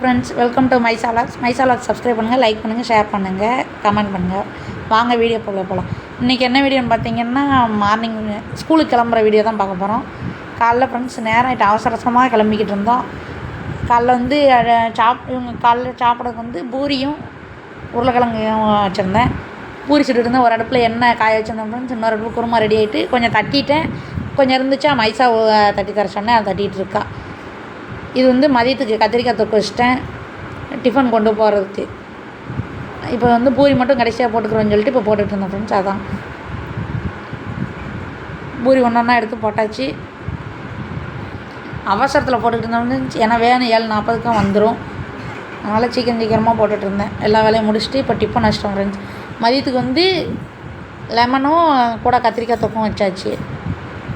Friends welcome to மைசாலாக்ஸ் மைசாலாக்ஸ் subscribe பண்ணுங்கள் லைக் பண்ணுங்கள் ஷேர் பண்ணுங்கள் கமெண்ட் பண்ணுங்கள் வாங்க வீடியோ போல போகலாம் இன்றைக்கி என்ன வீடியோன்னு பார்த்தீங்கன்னா மார்னிங் ஸ்கூலுக்கு கிளம்புற வீடியோ தான் பார்க்க போகிறோம் காலைல ஃப்ரெண்ட்ஸ் நேரம் ஆகிட்டு அவசர அவசரமாக கிளம்பிக்கிட்டு இருந்தோம். காலைல வந்து சாப் இவங்க காலைல சாப்பிட்றதுக்கு வந்து பூரியும் உருளைக்கிழங்கையும் வச்சுருந்தேன். பூரி சுட்டு இருந்தேன். ஒரு அடுப்பில் எண்ணெய் காய வச்சுருந்தேன் ஃப்ரெண்ட்ஸ் இன்னொரு அடுப்பு குருமா ரெடி ஆகிட்டு கொஞ்சம் தட்டிட்டேன். கொஞ்சம் இருந்துச்சா மைசா தட்டி தர சொன்னேன். அதை தட்டிகிட்டு இருக்கா. இது வந்து மதியத்துக்கு கத்திரிக்காய் தொக்கு வச்சிட்டேன். டிஃபன் கொண்டு போகிறதுக்கு இப்போ வந்து பூரி மட்டும் கடைசியாக போட்டுக்கிறோன்னு சொல்லிட்டு இப்போ போட்டுகிட்டு இருந்தேன் ஃப்ரெண்ட்ஸ் அதான். பூரி ஒன்று ஒன்றா எடுத்து போட்டாச்சு. அவசரத்தில் போட்டுக்கிட்டு இருந்தோம்னு ஏன்னா வேணும் ஏழு நாற்பதுக்கும் வந்துடும் அதனால் சீக்கிரம் சீக்கிரமாக போட்டுட்டு இருந்தேன். எல்லா வேலையும் முடிச்சுட்டு இப்போ டிஃபன் வச்சிட்டோம் ஃப்ரெண்ட்ஸ் மதியத்துக்கு வந்து லெமனும் கூட கத்திரிக்காய் தொக்கும் வச்சாச்சு.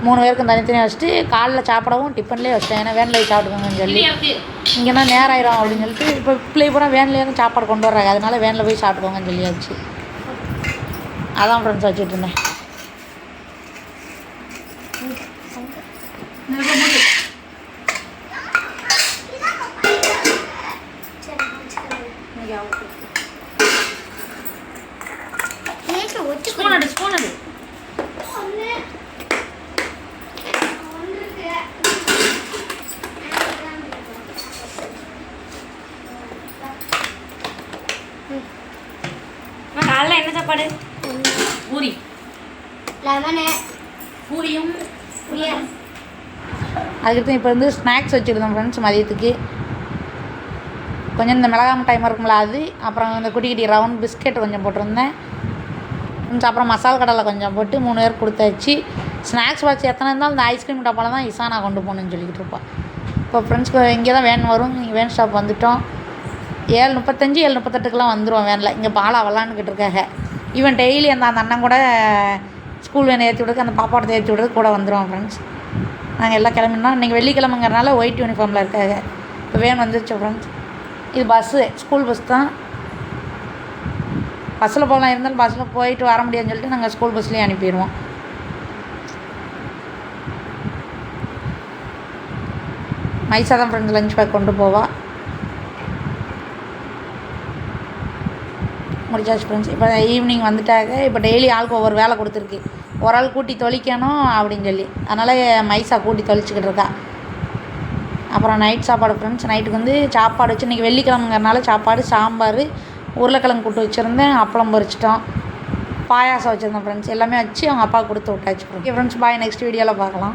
மூணு பேருக்கும் தனித்தனியாக வச்சுட்டு காலைல சாப்பிடவும் டிஃபன்லேயே வச்சிட்டேன். ஏன்னா வேனில் போய் சாப்பிட்டுக்கோங்கன்னு சொல்லி. இங்கேனா நேரம் ஆயிரும் அப்படின்னு சொல்லிட்டு இப்போ பிள்ளை பூரா வேன்லேயே தான் சாப்பாடு கொண்டு வர்றாங்க. அதனால வேனில் போய் சாப்பிட்டுக்கோங்கன்னு சொல்லியாச்சு அதான் ஃப்ரெண்ட்ஸ் வச்சுட்டு இருந்தேன். ஸ்பூன் அடி ஸ்பூன் அடி காலைல என்ன சாப்பாடு? பூரி. லெமனு. பூரியும் அதுக்கடுத்து இப்போ வந்து ஸ்நாக்ஸ் வச்சுருந்தோம் ஃப்ரெண்ட்ஸ் மதியத்துக்கு. கொஞ்சம் இந்த மிளகா மிட்டாய் இருக்கும்ல அது அப்புறம் இந்த குட்டி குட்டி ரவுண்ட் பிஸ்கெட் கொஞ்சம் போட்டிருந்தேன். கொஞ்சம் அப்புறம் மசாலா கடலை கொஞ்சம் போட்டு மூணு பேர் கொடுத்தாச்சு. ஸ்நாக்ஸ் பாக்ஸ் எத்தனை இருந்தாலும் இந்த ஐஸ்கிரீம் டப்பாவில் தான் இசானா கொண்டு போகணுன்னு சொல்லிக்கிட்டு இருப்பாள் இப்போ ஃப்ரெண்ட்ஸ்க்கு இங்கே தான் வேன் வரும். இங்கே வேன் ஸ்டாப் வந்துட்டோம். ஏழு முப்பத்தஞ்சு ஏழு முப்பத்தெட்டுக்கெலாம் வந்துடுவோம் வேனில். இங்கே பாலா விளாண்டுக்கிட்டு இருக்காங்க. இவன் டெய்லி அந்த அந்த அண்ணன் கூட ஸ்கூல் வேனை ஏற்றி விடுறதுக்கு அந்த பாப்பாட்டத்தை ஏற்றி விடுறதுக்கு கூட வந்துடுவோம் ஃப்ரெண்ட்ஸ் நாங்கள் எல்லாம் கிளம்பினோம் இன்றைக்கி வெள்ளிக்கிழமைங்கிறனால ஒயிட் யூனிஃபார்மில் இருக்காங்க. இப்போ வேன் வந்துருச்சு ஃப்ரெண்ட்ஸ் இது பஸ்ஸு ஸ்கூல் பஸ் தான். பஸ்ஸில் போகலாம் இருந்தாலும் பஸ்ஸில் போயிட்டு வர முடியாதுன்னு சொல்லிட்டு நாங்கள் ஸ்கூல் பஸ்லேயே அனுப்பிடுவோம். மைசா தான் ஃப்ரெண்ட்ஸ் லஞ்ச் பேக் கொண்டு போவா. முடிச்சாச்சு ஃப்ரெண்ட்ஸ் இப்போ ஈவினிங் வந்துட்டாங்க. இப்போ டெய்லி ஆளுக்கு ஒவ்வொரு வேலை கொடுத்துருக்கு. ஒரு ஆள் கூட்டி தொழிக்கணும் அப்படின்னு சொல்லி. அதனால் மைசா கூட்டி தொழிச்சிக்கிட்டு இருக்கா. அப்புறம் நைட் சாப்பாடு ஃப்ரெண்ட்ஸ் நைட்டுக்கு வந்து சாப்பாடு வச்சு இன்றைக்கி வெள்ளிக்கிழமைங்கிறனால சாப்பாடு சாம்பார் உருளைக்கிழங்கு கூட்டு வச்சுருந்தேன். அப்பளம் பொரிச்சிட்டோம். பாயாசம் வச்சுருந்தேன் ஃப்ரெண்ட்ஸ் எல்லாமே வச்சு அவங்க அப்பா கொடுத்து விட்டாச்சு ஓகே ஃப்ரெண்ட்ஸ் பாய் நெக்ஸ்ட் வீடியோவில் பார்க்கலாம்.